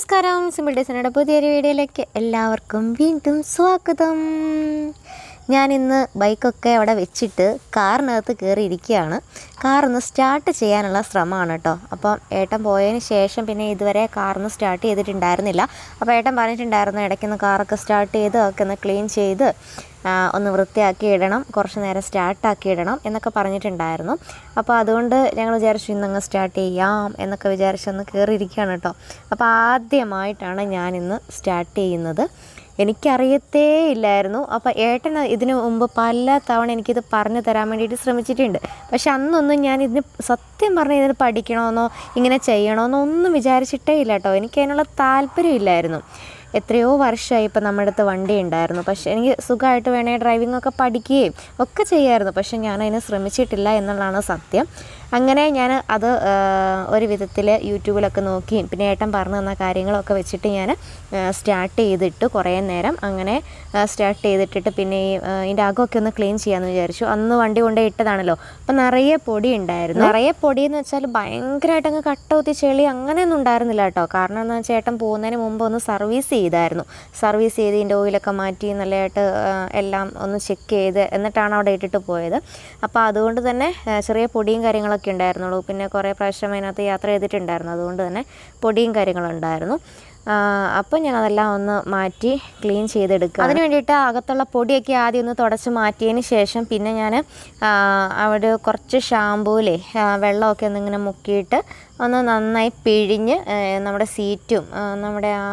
നമസ്കാരം. സിമ്പിൾ ഡിസൈനയുടെ പുതിയൊരു വീഡിയോയിലേക്ക് എല്ലാവർക്കും വീണ്ടും സ്വാഗതം. ഞാൻ ഇന്ന് ബൈക്കൊക്കെ അവിടെ വെച്ചിട്ട് കാറിനകത്ത് കയറി ഇരിക്കുകയാണ് കാറൊന്ന് സ്റ്റാർട്ട് ചെയ്യാനുള്ള ശ്രമമാണ് കേട്ടോ. അപ്പം ഏട്ടൻ പോയതിന് ശേഷം പിന്നെ ഇതുവരെ കാറൊന്ന് സ്റ്റാർട്ട് ചെയ്തിട്ടുണ്ടായിരുന്നില്ല. അപ്പോൾ ഏട്ടൻ പറഞ്ഞിട്ടുണ്ടായിരുന്നു ഇടയ്ക്കൊന്ന് കാറൊക്കെ സ്റ്റാർട്ട് ചെയ്ത് ഒക്കെ ഒന്ന് ക്ലീൻ ചെയ്ത് ഒന്ന് വൃത്തിയാക്കി ഇടണം കുറച്ച് നേരം സ്റ്റാർട്ടാക്കി ഇടണം എന്നൊക്കെ പറഞ്ഞിട്ടുണ്ടായിരുന്നു. അപ്പോൾ അതുകൊണ്ട് ഞങ്ങൾ വിചാരിച്ചു ഇന്നങ്ങ് സ്റ്റാർട്ട് ചെയ്യാം എന്നൊക്കെ വിചാരിച്ചൊന്ന് കയറിയിരിക്കുകയാണ് കേട്ടോ. അപ്പോൾ ആദ്യമായിട്ടാണ് ഞാനിന്ന് സ്റ്റാർട്ട് ചെയ്യുന്നത്. എനിക്കറിയത്തേ ഇല്ലായിരുന്നു അപ്പോൾ ഏട്ടൻ ഇതിനു മുമ്പ് പല തവണ എനിക്കിത് പറഞ്ഞു തരാൻ വേണ്ടിയിട്ട് ശ്രമിച്ചിട്ടുണ്ട്. പക്ഷെ അന്നൊന്നും ഞാൻ ഇതിന് സത്യം പറഞ്ഞാൽ ഇതിന് പഠിക്കണമെന്നോ ഇങ്ങനെ ചെയ്യണമെന്നോ ഒന്നും വിചാരിച്ചിട്ടേ ഇല്ല കേട്ടോ. എനിക്ക് അതിനുള്ള താല്പര്യമില്ലായിരുന്നു. എത്രയോ വർഷമായി ഇപ്പം നമ്മുടെ അടുത്ത് വണ്ടി ഉണ്ടായിരുന്നു. പക്ഷേ എനിക്ക് സുഖമായിട്ട് വേണേൽ ഡ്രൈവിംഗ് ഒക്കെ പഠിക്കുകയും ഒക്കെ ചെയ്യായിരുന്നു. പക്ഷെ ഞാൻ അതിന് ശ്രമിച്ചിട്ടില്ല എന്നുള്ളതാണ് സത്യം. അങ്ങനെ ഞാൻ അത് ഒരു വിധത്തിൽ യൂട്യൂബിലൊക്കെ നോക്കിയും പിന്നെ ഏട്ടൻ പറഞ്ഞു തന്ന കാര്യങ്ങളൊക്കെ വെച്ചിട്ട് ഞാൻ സ്റ്റാർട്ട് ചെയ്തിട്ട് കുറേ നേരം. അങ്ങനെ സ്റ്റാർട്ട് ചെയ്തിട്ടിട്ട് പിന്നെ ഈ ഇതിന്റെ അകമൊക്കെ ഒന്ന് ക്ലീൻ ചെയ്യാമെന്ന് വിചാരിച്ചു. അന്ന് വണ്ടി കൊണ്ടേ ഇട്ടതാണല്ലോ. അപ്പം നിറയെ പൊടി ഉണ്ടായിരുന്നു. നിറയെ പൊടി എന്ന് വെച്ചാൽ ഭയങ്കരമായിട്ട് അങ്ങ് കട്ടൗത്തി ചെളി അങ്ങനെയൊന്നും ഉണ്ടായിരുന്നില്ല കേട്ടോ. കാരണം എന്താ വെച്ചാൽ ഏട്ടൻ പോകുന്നതിന് മുമ്പ് ഒന്ന് സർവീസ് ചെയ്തായിരുന്നു. സർവീസ് ചെയ്ത് ഇതിന്റെ ഓയിലൊക്കെ മാറ്റി നല്ലതായിട്ട് എല്ലാം ഒന്ന് ചെക്ക് ചെയ്ത് എന്നിട്ടാണ് അവിടെ ഇട്ടിട്ട് പോയത്. അപ്പോൾ അതുകൊണ്ട് തന്നെ ചെറിയ പൊടിയും കാര്യങ്ങളൊക്കെ ഉണ്ടായിരുന്നുള്ളൂ. പിന്നെ കുറേ പ്രാവശ്യം അതിനകത്ത് യാത്ര ചെയ്തിട്ടുണ്ടായിരുന്നു. അതുകൊണ്ട് തന്നെ പൊടിയും കാര്യങ്ങളും ഉണ്ടായിരുന്നു അപ്പോൾ ഞാൻ അതെല്ലാം ഒന്ന് മാറ്റി ക്ലീൻ ചെയ്തെടുക്കുക അതിന് വേണ്ടിയിട്ട് അകത്തുള്ള പൊടിയൊക്കെ ആദ്യം ഒന്ന് തുടച്ച് മാറ്റിയതിന് ശേഷം പിന്നെ ഞാൻ അവിടെ കുറച്ച് ഷാമ്പൂലേ വെള്ളമൊക്കെ ഒന്നിങ്ങനെ മുക്കിയിട്ട് ഒന്ന് നന്നായി പിഴിഞ്ഞ് നമ്മുടെ സീറ്റും നമ്മുടെ ആ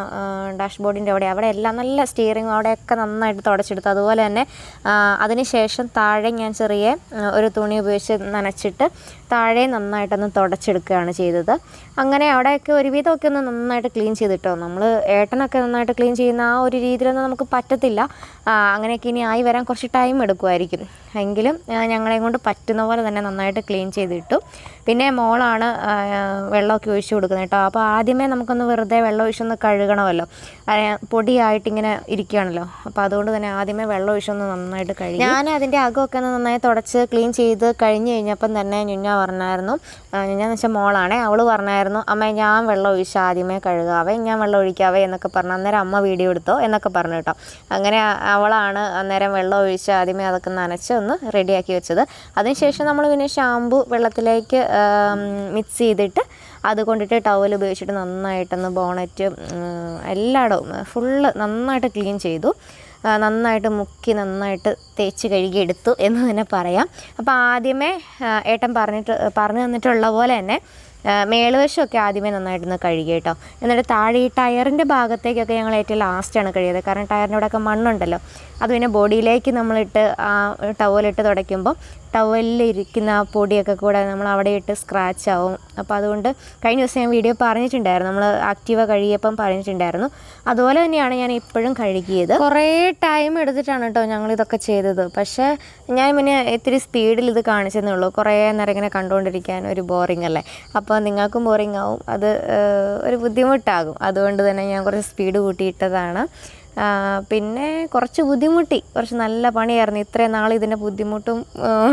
ഡാഷ്ബോർഡിന്റെ അവിടെ അവിടെ എല്ലാം നല്ല സ്റ്റിയറിങ്ങും അവിടെയൊക്കെ നന്നായിട്ട് തുടച്ചെടുത്തു. അതുപോലെ തന്നെ അതിന് ശേഷം താഴെ ഞാൻ ചെറിയ ഒരു തുണി ഉപയോഗിച്ച് നനച്ചിട്ട് താഴെ നന്നായിട്ടൊന്ന് തുടച്ചെടുക്കുകയാണ് ചെയ്തത്. അങ്ങനെ അവിടെയൊക്കെ ഒരുവിധമൊക്കെ ഒന്ന് നന്നായിട്ട് ക്ലീൻ ചെയ്തിട്ടോ. നമ്മൾ ഏട്ടനൊക്കെ നന്നായിട്ട് ക്ലീൻ ചെയ്യുന്ന ആ ഒരു രീതിയിലൊന്നും നമുക്ക് പറ്റത്തില്ല. അങ്ങനെയൊക്കെ ഇനി ആയി വരാൻ കുറച്ച് ടൈം എടുക്കുമായിരിക്കും. എങ്കിലും ഞങ്ങളെ കൊണ്ട് പറ്റുന്ന പോലെ തന്നെ നന്നായിട്ട് ക്ലീൻ ചെയ്തിട്ടു. പിന്നെ മോളാണ് വെള്ളമൊക്കെ ഒഴിച്ചു കൊടുക്കുന്നത് കേട്ടോ. അപ്പോൾ ആദ്യമേ നമുക്കൊന്ന് വെറുതെ വെള്ളം ഒഴിച്ചൊന്ന് കഴുകണമല്ലോ. പൊടിയായിട്ടിങ്ങനെ ഇരിക്കുകയാണല്ലോ. അപ്പോൾ അതുകൊണ്ട് തന്നെ ആദ്യമേ വെള്ളം ഒഴിച്ചൊന്ന് നന്നായിട്ട് കഴുകി. ഞാൻ അതിന്റെ അകമൊക്കെ ഒന്ന് നന്നായി തുടച്ച് ക്ലീൻ ചെയ്ത് കഴിഞ്ഞ് കഴിഞ്ഞപ്പം തന്നെ ഞുഞ്ഞ പറഞ്ഞായിരുന്നു. ഞുഞ്ഞ എന്ന് വെച്ചാൽ മോളാണേ. അവൾ പറഞ്ഞായിരുന്നു അമ്മ ഞാൻ വെള്ളം ഒഴിച്ച് ആദ്യമേ കഴുകാവേ ഞാൻ വെള്ളം ഒഴിക്കാവേ എന്നൊക്കെ പറഞ്ഞു അന്നേരം അമ്മ വീഡിയോ എടുത്തോ എന്നൊക്കെ പറഞ്ഞു കേട്ടോ. അങ്ങനെ അവളാണ് അന്നേരം വെള്ളം ഒഴിച്ച് ആദ്യമേ അതൊക്കെ നനച്ച് ഒന്ന് റെഡിയാക്കി വെച്ചത്. അതിനുശേഷം നമ്മൾ പിന്നെ ഷാമ്പു വെള്ളത്തിലേക്ക് മിക്സ് ചെയ്തിട്ട് അത് കൊണ്ടിട്ട് ടവൽ ഉപയോഗിച്ചിട്ട് നന്നായിട്ടൊന്ന് ബോണറ്റ് എല്ലായിടവും ഫുള്ള് നന്നായിട്ട് ക്ലീൻ ചെയ്തു. നന്നായിട്ട് മുക്കി നന്നായിട്ട് തേച്ച് കഴുകിയെടുത്തു എന്ന് തന്നെ പറയാം. അപ്പോൾ ആദ്യമേ ഏട്ടൻ പറഞ്ഞിട്ട് പറഞ്ഞു തന്നിട്ടുള്ള പോലെ തന്നെ മേളുവശമൊക്കെ ആദ്യമേ നന്നായിട്ടൊന്ന് കഴുകി കേട്ടോ. എന്നിട്ട് താഴെ ഈ ടയറിന്റെ ഭാഗത്തേക്കൊക്കെ ഞങ്ങൾ ഏറ്റവും ലാസ്റ്റാണ് കഴുകിയത്. കാരണം ടയറിന്റെ അവിടെയൊക്കെ മണ്ണുണ്ടല്ലോ. അത് പിന്നെ ബോഡിയിലേക്ക് നമ്മളിട്ട് ആ ടവലിട്ട് തുടയ്ക്കുമ്പോൾ ടവലിൽ ഇരിക്കുന്ന ആ പൊടിയൊക്കെ കൂടെ നമ്മൾ അവിടെ ഇട്ട് സ്ക്രാച്ച് ആവും. അപ്പോൾ അതുകൊണ്ട് കഴിഞ്ഞ ദിവസം ഞാൻ വീഡിയോ പറഞ്ഞിട്ടുണ്ടായിരുന്നു. നമ്മൾ ആക്റ്റീവ കഴുകിയപ്പം പറഞ്ഞിട്ടുണ്ടായിരുന്നു. അതുപോലെ തന്നെയാണ് ഞാൻ ഇപ്പോഴും കഴുകിയത്. കുറേ ടൈം എടുത്തിട്ടാണ് കേട്ടോ ഞങ്ങൾ ഇതൊക്കെ ചെയ്തത്. പക്ഷേ ഞാൻ പിന്നെ ഇത്തിരി സ്പീഡിൽ ഇത് കാണിച്ചതെന്നുള്ളൂ കുറേ നേരം ഇങ്ങനെ കണ്ടുകൊണ്ടിരിക്കാൻ ഒരു ബോറിംഗ് അല്ലേ? അപ്പോൾ നിങ്ങൾക്കും ബോറിംഗ് ആവും അത് ഒരു ബുദ്ധിമുട്ടാകും. അതുകൊണ്ട് തന്നെ ഞാൻ കുറച്ച് സ്പീഡ് കൂട്ടിയിട്ടതാണ്. പിന്നെ കുറച്ച് ബുദ്ധിമുട്ടി. കുറച്ച് നല്ല പണിയായിരുന്നു. ഇത്രയും നാൾ ഇതിന്റെ ബുദ്ധിമുട്ടും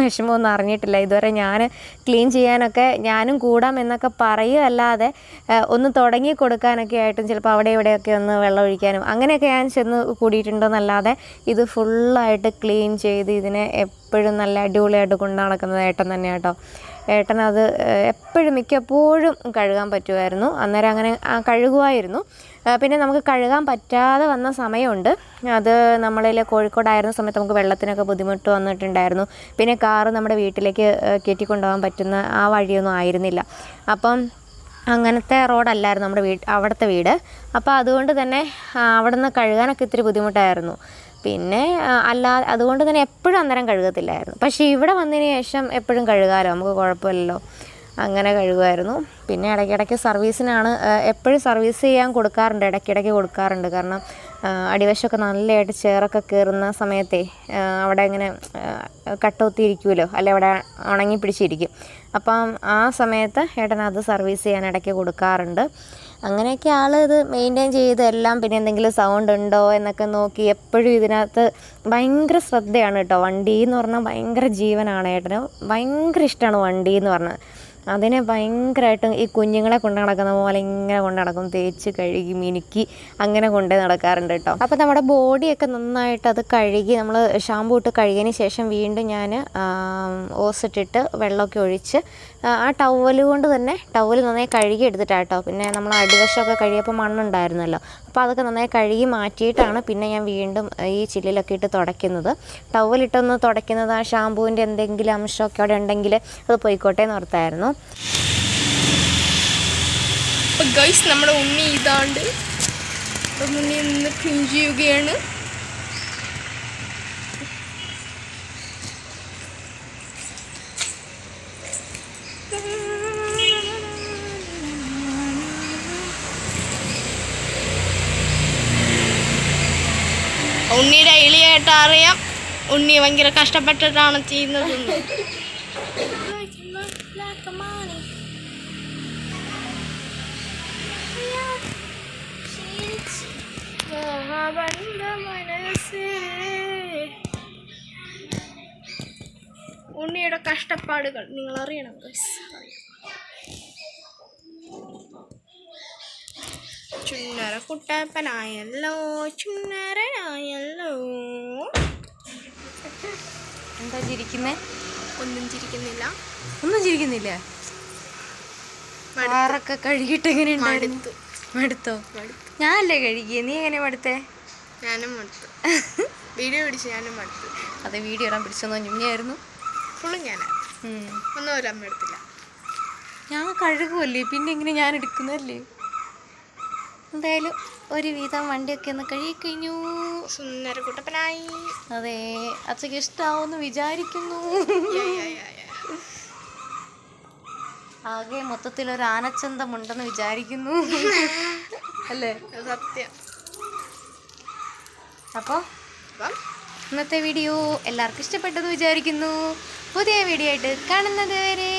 വിഷമമൊന്നും അറിഞ്ഞിട്ടില്ല. ഇതുവരെ ഞാൻ ക്ലീൻ ചെയ്യാനൊക്കെ ഞാനും കൂടാം എന്നൊക്കെ പറയുകയല്ലാതെ അല്ലാതെ ഒന്ന് തുടങ്ങി കൊടുക്കാനൊക്കെ ആയിട്ടും ചിലപ്പോൾ അവിടെ ഇവിടെയൊക്കെ ഒന്ന് വെള്ളം ഒഴിക്കാനും അങ്ങനെയൊക്കെ ഞാൻ ചെന്ന് കൂടിയിട്ടുണ്ടെന്നല്ലാതെ ഇത് ഫുള്ളായിട്ട് ക്ലീൻ ചെയ്ത് ഇതിനെ എപ്പോഴും നല്ല അടിപൊളിയായിട്ട് കൊണ്ടു നടക്കുന്നത് ഏട്ടൻ തന്നെയാട്ടോ. കേട്ടോ ഏട്ടൻ അത് എപ്പോഴും മിക്കപ്പോഴും കഴുകാൻ പറ്റുമായിരുന്നു. അന്നേരം അങ്ങനെ കഴുകുമായിരുന്നു. പിന്നെ നമുക്ക് കഴുകാൻ പറ്റാതെ വന്ന സമയമുണ്ട്. അത് നമ്മളിൽ കോഴിക്കോടായിരുന്ന സമയത്ത് നമുക്ക് വെള്ളത്തിനൊക്കെ ബുദ്ധിമുട്ട് വന്നിട്ടുണ്ടായിരുന്നു. പിന്നെ കാറ് നമ്മുടെ വീട്ടിലേക്ക് കയറ്റിക്കൊണ്ടുപോകാൻ പറ്റുന്ന ആ വഴിയൊന്നും ആയിരുന്നില്ല. അപ്പം അങ്ങനത്തെ റോഡല്ലായിരുന്നു നമ്മുടെ വീട് അവിടുത്തെ വീട്. അപ്പോൾ അതുകൊണ്ട് തന്നെ അവിടെ നിന്ന് കഴുകാനൊക്കെ ഇത്തിരി ബുദ്ധിമുട്ടായിരുന്നു. പിന്നെ അല്ലാ അതുകൊണ്ട് തന്നെ എപ്പോഴും അന്നേരം കഴുകത്തില്ലായിരുന്നു. പക്ഷേ ഇവിടെ വന്നതിന് ശേഷം എപ്പോഴും കഴുകാമല്ലോ നമുക്ക് കുഴപ്പമില്ലല്ലോ. അങ്ങനെ കഴുകുമായിരുന്നു. പിന്നെ ഇടയ്ക്കിടയ്ക്ക് സർവീസിനാണ് എപ്പോഴും സർവീസ് ചെയ്യാൻ കൊടുക്കാറുണ്ട് ഇടയ്ക്കിടയ്ക്ക് കൊടുക്കാറുണ്ട്. കാരണം അടിവശമൊക്കെ നല്ലതായിട്ട് ചേറൊക്കെ കയറുന്ന സമയത്തെ അവിടെ ഇങ്ങനെ കട്ടൊത്തിയിരിക്കുമല്ലോ അല്ലെ അവിടെ ഉണങ്ങി പിടിച്ചിരിക്കും. അപ്പം ആ സമയത്ത് ഏട്ടൻ അത് സർവീസ് ചെയ്യാൻ ഇടയ്ക്ക് കൊടുക്കാറുണ്ട്. അങ്ങനെയൊക്കെ ആൾ ഇത് മെയിന്റെയിൻ ചെയ്ത് എല്ലാം പിന്നെ എന്തെങ്കിലും സൗണ്ട് ഉണ്ടോ എന്നൊക്കെ നോക്കി എപ്പോഴും ഇതിനകത്ത് ഭയങ്കര ശ്രദ്ധയാണ് കേട്ടോ. വണ്ടി എന്ന് പറഞ്ഞാൽ ഭയങ്കര ജീവനാണ് ഏട്ടന്. ഭയങ്കര ഇഷ്ടമാണ് വണ്ടി എന്ന് പറഞ്ഞാൽ. അതിനെ ഭയങ്കരമായിട്ടും ഈ കുഞ്ഞുങ്ങളെ കൊണ്ട് നടക്കുന്ന പോലെ ഇങ്ങനെ കൊണ്ട് നടക്കും. തേച്ച് കഴുകി മിനുക്കി അങ്ങനെ കൊണ്ടേ നടക്കാറുണ്ട് കേട്ടോ. അപ്പോൾ നമ്മുടെ ബോഡിയൊക്കെ നന്നായിട്ട് അത് കഴുകി നമ്മൾ ഷാമ്പൂ ഇട്ട് കഴുകിയതിന് ശേഷം വീണ്ടും ഞാൻ ഓസിട്ടിട്ട് വെള്ളമൊക്കെ ഒഴിച്ച് ആ, ടവൽ കൊണ്ട് തന്നെ ടവൽ നന്നായി കഴുകി എടുത്തിട്ടാട്ടോ പിന്നെ നമ്മൾ അടിവശമൊക്കെ കഴുകിയപ്പോൾ മണ്ണുണ്ടായിരുന്നല്ലോ. അപ്പോൾ അതൊക്കെ നന്നായി കഴുകി മാറ്റിയിട്ടാണ് പിന്നെ ഞാൻ വീണ്ടും ഈ ചില്ലിലൊക്കെ ഇട്ട് തുടയ്ക്കുന്നത്. ടവലിട്ടൊന്ന് തുടയ്ക്കുന്നത് ആ ഷാമ്പൂവിന്റെ എന്തെങ്കിലും അംശമൊക്കെ അവിടെ ഉണ്ടെങ്കിൽ അത് പോയിക്കോട്ടെ എന്ന് ഓർത്തായിരുന്നു. അപ്പോൾ ഗൈസ് നമ്മുടെ ഉണ്ണി ഇതാണ്ട് ഉണ്ണി നിന്ന് ക്ലീൻ ചെയ്യുകയാണ്. എളിയായിട്ട് അറിയാം. ഉണ്ണി ഭയങ്കര കഷ്ടപ്പെട്ടിട്ടാണ് ചെയ്യുന്നതെന്ന് ഉണ്ണിയുടെ കഷ്ടപ്പാടുകൾ നിങ്ങൾ അറിയണം. ചുന്നര കുട്ടപ്പനായല്ലോ ചുന്നരനായല്ലോ എന്താ ചിരിക്കുന്നേ ഒന്നും ചിരിക്കുന്നില്ല. ഒന്നും ചിരിക്കുന്നില്ല? വാറൊക്കെ കഴുകിയിട്ട് എങ്ങനെ മടുത്തു. ഞാനല്ലേ കഴുകിയ? നീ എങ്ങനെ മടുത്തേ? ഞാനും മടുത്തു. വീഡിയോ പിടിച്ച് ഞാനും മടുത്തു. അതെ വീഡിയോ ഇടാൻ പിടിച്ചെന്നോ ഞുങ്ങിയായിരുന്നു ഫുള്ളും ഞാനാണ് ഒന്നും അമ്മ എടുത്തില്ല ഞാൻ കഴുകുമല്ലേ പിന്നെ എങ്ങനെ ഞാൻ എടുക്കുന്നല്ലേ എന്തായാലും ഒരുവിധം വണ്ടിയൊക്കെ ഒന്ന് കഴിക്കഴിഞ്ഞു സുന്ദര കുട്ടപ്പനായി അതെ അച്ഛക്ക് ഇഷ്ടാവുമെന്ന് വിചാരിക്കുന്നു. ആകെ മൊത്തത്തിൽ ഒരു ആനച്ചന്തമുണ്ടെന്ന് വിചാരിക്കുന്നു. അല്ലേ? സത്യം. അപ്പോൾ ഇന്നത്തെ വീഡിയോ എല്ലാവർക്കും ഇഷ്ടപ്പെട്ടെന്ന് വിചാരിക്കുന്നു. പുതിയ വീഡിയോ ആയിട്ട് കാണുന്നത് വരെ